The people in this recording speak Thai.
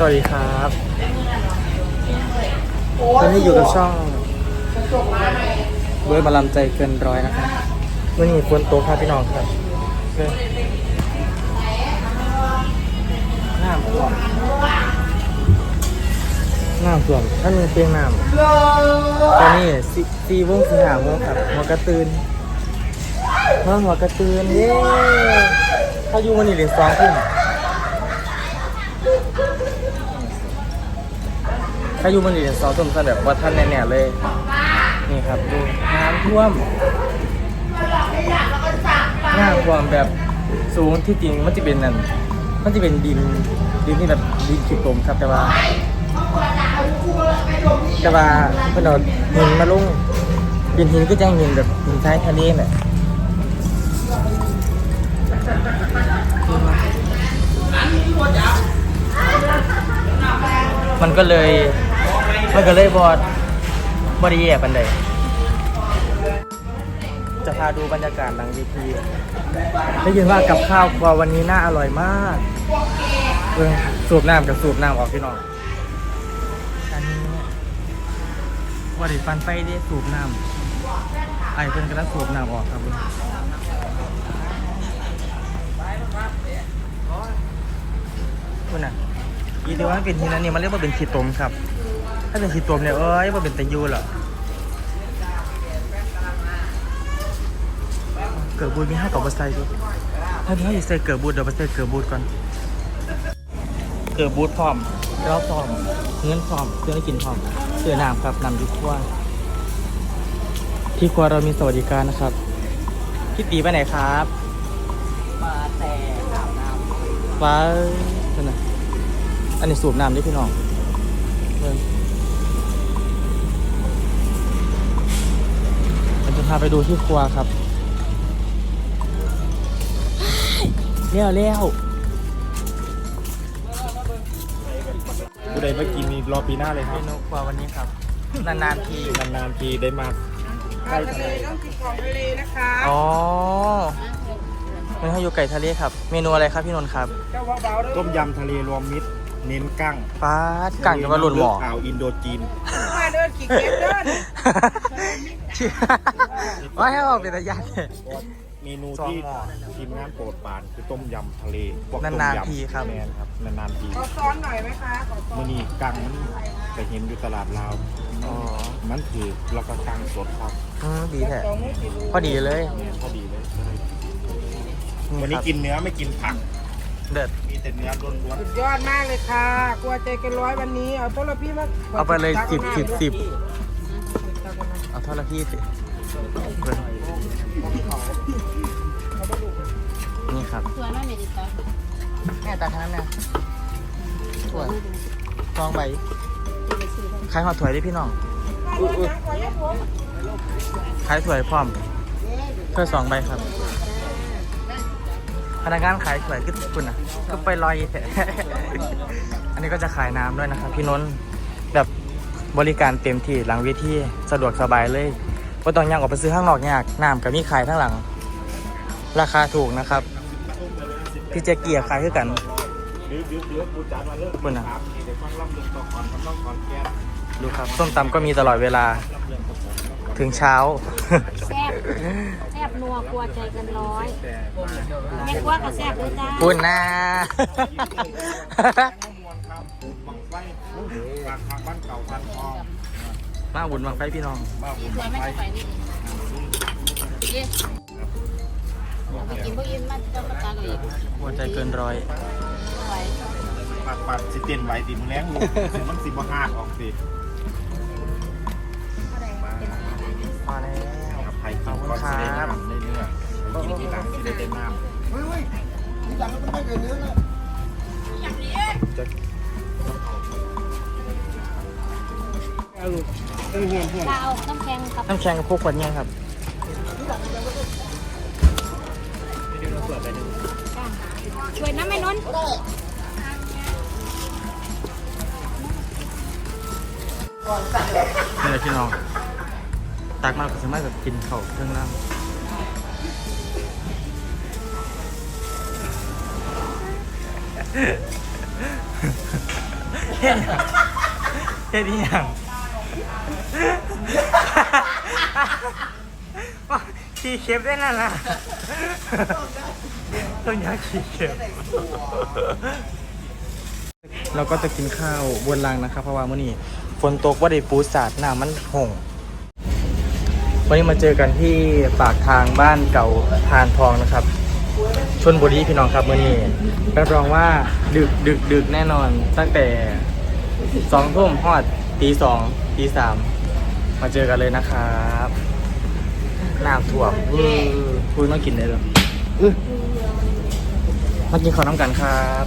สวัสดีครับตอนนี้อยู่กับช่องเบิร์ดมาลำใจเกินร้อยนะครับวันนี้ฝนตกครับพี่น้องครับเออน้ำท่วมน้ำท่วมถ้ามีเตียงน้ำตอนนี้สี่สี่โมงสี่ห้าโมงครับหัวกระตือนเมื่อหัวกระตือนเย้ถ้าอยู่วันนี้เรียนสองทุ่ม ถ้าอยู่มันอยู่ในซอสต้มซะแบบว่าท่านแน่ๆเลย นี่ครับดูน้ำท่วมน้ำท่วมแบบสูงที่จริงมันจะเป็นนั่นมันจะเป็นดินดินที่แบบดินขีดตมครับแต่ว่าแต่ว่าเพื่อนเอาหินมาลุ่งดินหินก็จะหินแบบหินท้ายทะเลแหละมันก็เลย มันก็เลยบอดบอดีแย่ปันใดจะพาดูบรรยากาศหลังเวทีได้ยินว่ากับข้าวครัววันนี้น่าอร่อยมากเออสูบน้ำกับสูบน้ำออกพี่น้องอันนี้ว่าไดิฟันไฟได้สูบน้ำไอ้เพิ่นกำลังสูบน้ำออกครับคุณน่ะยีเดียวมันเป็นทีนั้นนี่มันเรียกว่าเป็นขีดตมครับ ถ้าเป็นขีดตมเนี่ยเอ้ยว่าเป็นตะยูเหรอเกิดบูดมีห้ากับบัสไซดูถ้าที่ให้ใส่เกิดบูดเดี๋ยวบัสไซเกิดบูดก่อน เกิดบูดพร้อมแล้วพร้อมเงินพร้อมเครื่องให้กินพร้อมเสือน้ำครับนำอยุครัวที่ครัวเรามีสวัสดิการนะครับพี่ตีไปไหนครับมาแต่อาบน้ว้าวนั่นนะอันนี้สูบน้ำด้วยพี่น้องเบิ่งเราจะ พาไปดูที่ครัวครับเลี้ยวเลี้ยวผู้ใดมากินนี่รอปีหน้าเลยคเมรับ นูครัววันนี้ครับ นานๆที นานๆทีได้มาใกล้ทะเลต้องกินของทะเลนะคะอ๋อมันให้อยู่ไก่ทะเลครับ เมนูอะไรครับพี่นนท์ครับเจ้าเบาๆด้วยต้มยำทะเลรวมมิตร เน้นกั้งปลาดกั่งจะมาหลุดหมอ อ่าวอินโดจีนมา เดินกี่เก็บเดินว่าให้ออกเป็นระยะเนี่ยเมนูสองที่หม้อ ทีมงานโปรดปรานคือต้มยำทะเลพวกต้มนานๆยำทีครับ แมนครับนานๆทีขอซ้อนหน่อยไหมคะขอซ้อนมื่อนี้กังมันไปเห็นอยู่ตลาดลาวอ๋อมันคือแล้วก็กังสดครับอืมดีแท้สองไม่กี่รูพอดีเลยแมนพอดีเลย วันนี้กินเนื้อไม่กินผัก เด็ด มีแต่เนื้อล้วนสุดยอดมากเลยค่ะ กลัวใจเกันร้อยวันนี้ เอาต้นละพี่มาเอาไปเลยสิบสิบสิบตักเอามาเอาเท่าละพี่สิเบิ่งนี่ครับ สวยมากเมดิตาแม่ตาขนาดนี้ถ้วยซองใบขายหอดถ้วยได้พี่น้องขอยังขอยังผมขายถ้วยพร้อมถ้วยสองใบครับ พนักงานขายถ้วยก็คุณอะก็ไปลอยแท้อันนี้ก็จะขายน้ำด้วยนะครับพี่นนท์แบบบริการเต็มที่หลังเวทีสะดวกสบายเลยก็ต้องย่างออกไปซื้อข้างนอกยากน้ำกับมีขายทั้งหลัง ราคาถูกนะครับ พี่เจเกียร์ขายคือกันเดี๋ยวเดี๋ยวเดี๋ยวกูจัดมาเลิกคุณน่ะถามนี่เดี๋ยวฟังลำเรื่องต่อก่อนฟังลำก่อนแก๊สดูครับส้มตำก็มีตลอดเวลาลำเรื่องของผมแล้วก่อนถึงเช้า แซ่บแซ่บนัวกลัวใจเกันร้อยแต่แม่กว่ากับแซ่บด้วยจ้าคุณนะมมวนครับบังไฟบางครั้งบ้านเก่าพันทองมาบุญบังไฟพี่น้องบ้านบุญสวบัยงไม่ไฟจะไปนี่เย้ไปกินพวกอินมาต้องมาตากับอีกหัวใจเกินร้อยไหวปัดปัดสิเตียนไหวติมือแรงลูกสิมันสิบ่หาดออกสิ ถ้าเอาน้ำแข็งกับน้ำแข็งกับพวกขวดเนี่ยครับช่วยน้ำแม่นนท์นี่แหละพี่น้อง ตักมากก็สามารถแบบกินเข่าวเครื่องล่างเฮ็ดหยังเฮ็ดอีหยัง ขี่เข็บได้นั่นล่ะต้นยาขี่เข็บเราก็จะกินข้าวบนรางนะครับ เพราะว่ามื้อนี้ฝนตกว่าได้ปูสาดหน้ำมันห่งวันนี้มาเจอกันที่ปากทางบ้านเก่าทานทองนะครับชนบุรีพี่น้องครับมื่อนี้รับรองว่าดึกดึกดึกแน่นอนตั้งแต่สองทุ่มฮอดตีสองตีสาม มาเจอกันเลยนะครับน้ำถั่วมอื้อคุยมากินเลยหรอมากินข้าวน้ำกันครับ